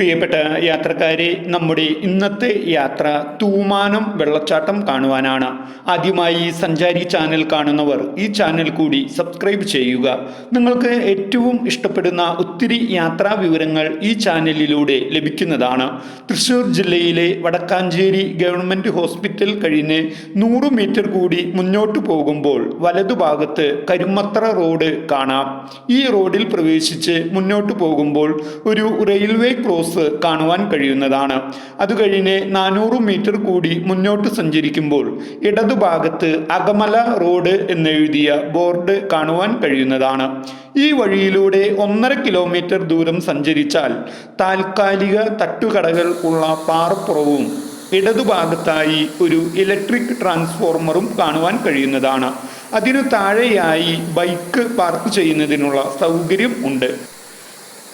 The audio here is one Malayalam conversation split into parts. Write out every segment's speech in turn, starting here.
പ്രിയപ്പെട്ട യാത്രക്കാരെ നമ്മുടെ ഇന്നത്തെ യാത്ര തൂമാനം വെള്ളച്ചാട്ടം കാണുവാനാണ്. ആദ്യമായി സഞ്ചാരി ചാനൽ കാണുന്നവർ ഈ ചാനൽ കൂടി സബ്സ്ക്രൈബ് ചെയ്യുക. നിങ്ങൾക്ക് ഏറ്റവും ഇഷ്ടപ്പെടുന്ന ഒത്തിരി യാത്രാ വിവരങ്ങൾ ഈ ചാനലിലൂടെ ലഭിക്കുന്നതാണ്. തൃശ്ശൂർ ജില്ലയിലെ വടക്കാഞ്ചേരി ഗവൺമെന്റ് ഹോസ്പിറ്റൽ കഴിഞ്ഞ് നൂറ് മീറ്റർ കൂടി മുന്നോട്ട് പോകുമ്പോൾ വലതുഭാഗത്ത് കരുമത്ര റോഡ് കാണാം. ഈ റോഡിൽ പ്രവേശിച്ച് മുന്നോട്ട് പോകുമ്പോൾ ഒരു റെയിൽവേ ക്രോസ് കാണുവാൻ കഴിയുന്നതാണ്. അത് കഴിഞ്ഞ് നാനൂറ് മീറ്റർ കൂടി മുന്നോട്ട് സഞ്ചരിക്കുമ്പോൾ ഇടതുഭാഗത്ത് അകമല റോഡ് എന്നെഴുതിയ ബോർഡ് കാണുവാൻ കഴിയുന്നതാണ്. ഈ വഴിയിലൂടെ ഒന്നര കിലോമീറ്റർ ദൂരം സഞ്ചരിച്ചാൽ താൽക്കാലിക തട്ടുകടകൾ ഉള്ള പാറപ്പുറവും ഇടതുഭാഗത്തായി ഒരു ഇലക്ട്രിക് ട്രാൻസ്ഫോർമറും കാണുവാൻ കഴിയുന്നതാണ്. അതിനു താഴെയായി ബൈക്ക് പാർക്ക് ചെയ്യുന്നതിനുള്ള സൗകര്യം ഉണ്ട്.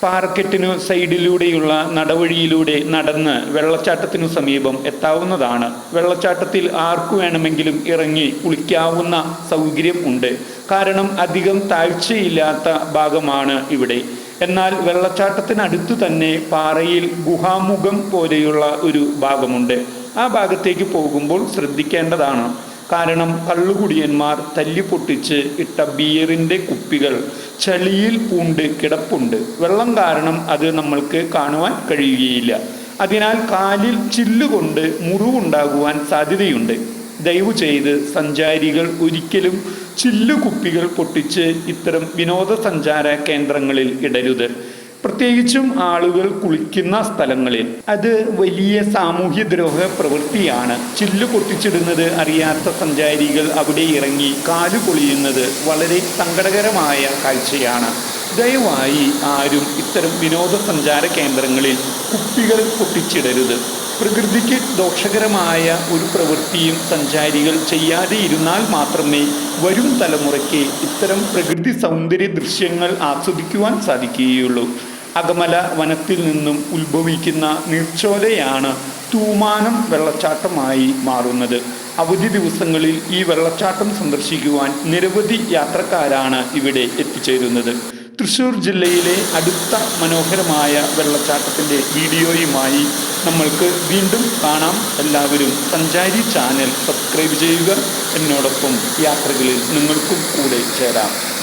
പാറക്കെട്ടിനു സൈഡിലൂടെയുള്ള നടവഴിയിലൂടെ നടന്ന് വെള്ളച്ചാട്ടത്തിനു സമീപം എത്താവുന്നതാണ്. വെള്ളച്ചാട്ടത്തിൽ ആർക്കു വേണമെങ്കിലും ഇറങ്ങി കുളിക്കാവുന്ന സൗകര്യം ഉണ്ട്. കാരണം അധികം താഴ്ചയില്ലാത്ത ഭാഗമാണ് ഇവിടെ. എന്നാൽ വെള്ളച്ചാട്ടത്തിനടുത്തു തന്നെ പാറയിൽ ഗുഹാമുഖം പോലെയുള്ള ഒരു ഭാഗമുണ്ട്. ആ ഭാഗത്തേക്ക് പോകുമ്പോൾ ശ്രദ്ധിക്കേണ്ടതാണ്. കാരണം കള്ളുകുടിയന്മാർ തല്ലിപ്പൊട്ടിച്ച് ഇട്ട ബിയറിന്റെ കുപ്പികൾ ചളിയിൽ പൂണ്ട് കിടപ്പുണ്ട്. വെള്ളം കാരണം അത് നമ്മൾക്ക് കാണുവാൻ കഴിയുകയില്ല. അതിനാൽ കാലിൽ ചില്ലുകൊണ്ട് മുറിവുണ്ടാകുവാൻ സാധ്യതയുണ്ട്. ദയവു ചെയ്ത് സഞ്ചാരികൾ ഒരിക്കലും ചില്ലുകുപ്പികൾ പൊട്ടിച്ച് ഇത്തരം വിനോദസഞ്ചാര കേന്ദ്രങ്ങളിൽ ഇടരുത്. പ്രത്യേകിച്ചും ആളുകൾ കുളിക്കുന്ന സ്ഥലങ്ങളിൽ. അത് വലിയ സാമൂഹ്യ ദ്രോഹ പ്രവൃത്തിയാണ്. ചില്ല് പൊട്ടിച്ചിടുന്നത് അറിയാത്ത സഞ്ചാരികൾ അവിടെ ഇറങ്ങി കാലു പൊളിയുന്നത് വളരെ സങ്കടകരമായ കാഴ്ചയാണ്. ദയവായി ആരും ഇത്തരം വിനോദസഞ്ചാര കേന്ദ്രങ്ങളിൽ കുപ്പികൾ പൊട്ടിച്ചിടരുത്. പ്രകൃതിക്ക് ദോഷകരമായ ഒരു പ്രവൃത്തിയും സഞ്ചാരികൾ ചെയ്യാതെ ഇരുന്നാൽ മാത്രമേ വരും തലമുറയ്ക്ക് ഇത്തരം പ്രകൃതി സൗന്ദര്യ ദൃശ്യങ്ങൾ ആസ്വദിക്കുവാൻ സാധിക്കുകയുള്ളൂ. അകമല വനത്തിൽ നിന്നും ഉത്ഭവിക്കുന്ന നീർച്ചോലയാണ് തൂമാനം വെള്ളച്ചാട്ടമായി മാറുന്നത്. അവധി ദിവസങ്ങളിൽ ഈ വെള്ളച്ചാട്ടം സന്ദർശിക്കുവാൻ നിരവധി യാത്രക്കാരാണ് ഇവിടെ എത്തിച്ചേരുന്നത്. തൃശ്ശൂർ ജില്ലയിലെ അടുത്ത മനോഹരമായ വെള്ളച്ചാട്ടത്തിന്റെ വീഡിയോയുമായി നമ്മൾക്ക് വീണ്ടും കാണാം. എല്ലാവരും സഞ്ചാരി ചാനൽ സബ്സ്ക്രൈബ് ചെയ്യുക. എന്നോടൊപ്പം യാത്രകളിൽ നിങ്ങൾക്കും കൂടെ ചേരാം.